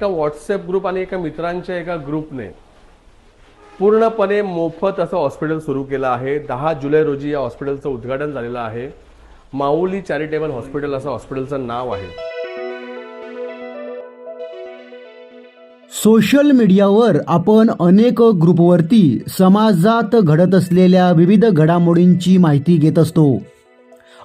एका WhatsApp group आणि एका मित्रांच्या एका ग्रुपने पूर्णपणे मोफत असं हॉस्पिटल सुरू केलं आहे. दहा जुलै रोजी या हॉस्पिटलचं उद्घाटन झालेलं आहे. माऊली चॅरिटेबल हॉस्पिटल असं हॉस्पिटलचं नाव आहे. सोशल मीडियावर आपण अनेक ग्रुपवरती समाजात घडत असलेल्या विविध घडामोडींची माहिती घेत असतो.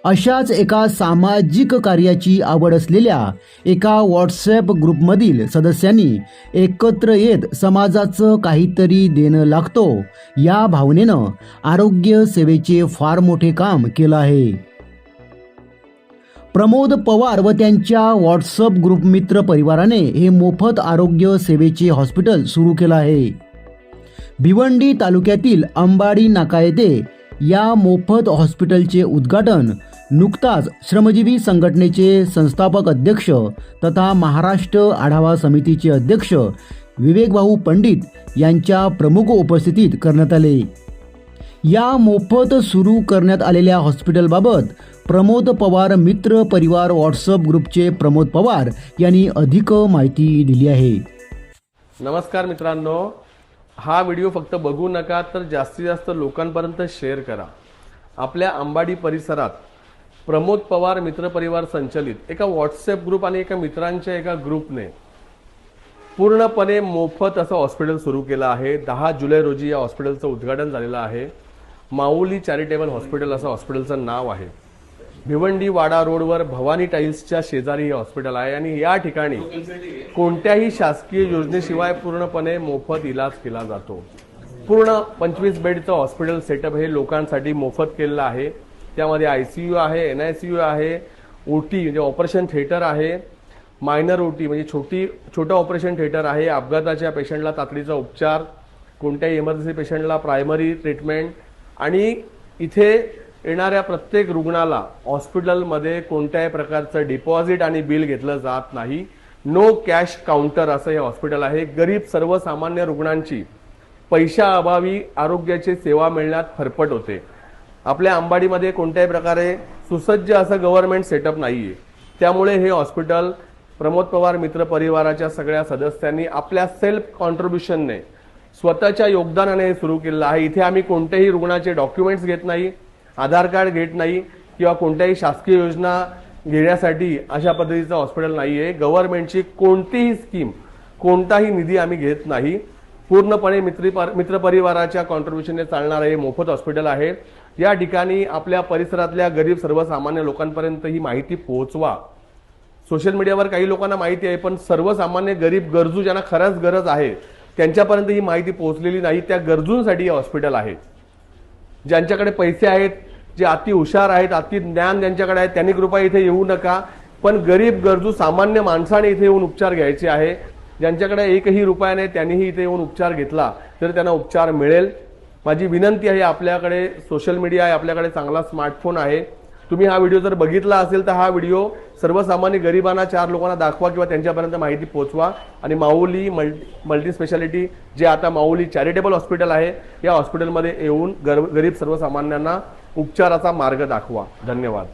अशाच एका सामाजिक कार्याची आवड असलेल्या एका व्हॉट्सॲप ग्रुपमधील सदस्यांनी एकत्र येत समाजाचं काहीतरी देणं लागतो या भावनेनं आरोग्य सेवेचे फार मोठे काम केलं आहे. प्रमोद पवार व त्यांच्या व्हॉट्सअप ग्रुप मित्र परिवाराने हे मोफत आरोग्य सेवेचे हॉस्पिटल सुरू केलं आहे. भिवंडी तालुक्यातील अंबाडी नाका येथे या मोफत हॉस्पिटलचे उद्घाटन नुकताच श्रमजीवी संघटनेचे संस्थापक अध्यक्ष तथा महाराष्ट्र आढावा समितीचे अध्यक्ष विवेकभाऊ पंडित यांच्या प्रमुख उपस्थितीत करण्यात आले. या मोफत सुरू करण्यात आलेल्या हॉस्पिटलबाबत प्रमोद पवार मित्र परिवार व्हॉट्सअप ग्रुपचे प्रमोद पवार यांनी अधिक माहिती दिली आहे. नमस्कार मित्रांनो. हा व्हिडिओ फक्त बघू नका तर जास्तीत जास्त लोकांपर्यंत शेअर करा. आपल्या अंबाडी परिसरात प्रमोद पवार मित्रपरिवार संचलित एका व्हॉट्सअप ग्रुप आणि एका मित्रांच्या एका ग्रुपने पूर्णपणे मोफत असं हॉस्पिटल सुरू केलं आहे. दहा जुलै रोजी या हॉस्पिटलचं उद्घाटन झालेलं आहे. माऊली चॅरिटेबल हॉस्पिटल असं हॉस्पिटलचं नाव आहे. भिवंडी वाडा रोडवर भवानी टाईल्सच्या शेजारी हे हॉस्पिटल आहे आणि या ठिकाणी कोणत्याही शासकीय योजनेशिवाय पूर्णपणे मोफत इलाज केला जातो. पूर्ण पंचवीस बेडचं हॉस्पिटल सेटअप हे लोकांसाठी मोफत केलेलं आहे. त्यामध्ये आय सी यू आहे एन आय सी यू आहे ओ टी म्हणजे ऑपरेशन थिएटर आहे मायनर ओ टी म्हणजे छोटी छोटं ऑपरेशन थिएटर आहे. अपघाताच्या पेशंटला तातडीचा उपचार कोणत्याही इमर्जन्सी पेशंटला प्रायमरी ट्रीटमेंट आणि इथे येणाऱ्या प्रत्येक रुग्णाला हॉस्पिटलमध्ये कोणत्याही प्रकारचं डिपॉझिट आणि बिल घेतलं जात नाही. नो कॅश काउंटर असं हे हॉस्पिटल आहे. गरीब सर्वसामान्य रुग्णांची पैशाअभावी आरोग्याची सेवा मिळण्यात फरफट होते. आपल्या अंबाडीमध्ये कोणत्याही प्रकारे सुसज्ज असं गव्हर्नमेंट सेटअप नाहीये. त्यामुळे हे हॉस्पिटल प्रमोद पवार मित्र परिवाराच्या सगळ्या सदस्यांनी आपल्या सेल्फ कॉन्ट्रीब्युशनने स्वतःच्या योगदानाने हे सुरू केलं आहे. इथे आम्ही कोणत्याही रुग्णाचे डॉक्युमेंट्स घेत नाही. आधार कार्ड घेत नाही किंवा कोणत्याही शासकीय योजना घेण्यासाठी अशा पद्धतीचं हॉस्पिटल नाही आहे गव्हर्नमेंटची कोणतीही स्कीम कोणताही निधी आम्ही घेत नाही. पूर्णपणे मित्री मित्रपरिवाराच्या कॉन्ट्रीब्युशनने चालणारं हे मोफत हॉस्पिटल आहे. या ठिकाणी आपल्या परिसरातल्या गरीब सर्वसामान्य लोकांपर्यंत ही माहिती पोहोचवा. सोशल मीडियावर काही लोकांना माहिती आहे पण सर्वसामान्य गरीब गरजू ज्यांना खरंच गरज आहे त्यांच्यापर्यंत ही माहिती पोहोचलेली नाही त्या गरजूंसाठी हे हॉस्पिटल आहे. ज्यांच्याकडे पैसे आहेत जे अति हुशार आहेत अति ज्ञान ज्यांच्याकडे आहे त्यांनी कृपया इथे येऊ नका. पण गरीब गरजू सामान्य माणसाने इथे येऊन उपचार घ्यायचे आहे. ज्यांच्याकडे एकही रुपया नाही त्यांनीही इथे येऊन उपचार घेतला तर त्यांना उपचार मिळेल. माझी विनंती आहे आपल्याकडे सोशल मीडिया आहे आपल्याकडे चांगला स्मार्टफोन आहे. तुम्ही हा व्हिडिओ जर बघितला असेल तर हा व्हिडिओ सर्वसामान्य गरिबांना चार लोकांना दाखवा किंवा त्यांच्यापर्यंत माहिती पोहोचवा आणि माऊली मल्टी मल्टी स्पेशालिटी जे आता माऊली चॅरिटेबल हॉस्पिटल आहे या हॉस्पिटलमध्ये येऊन गर गरीब सर्वसामान्यांना उपचाराचा मार्ग दाखवा. धन्यवाद.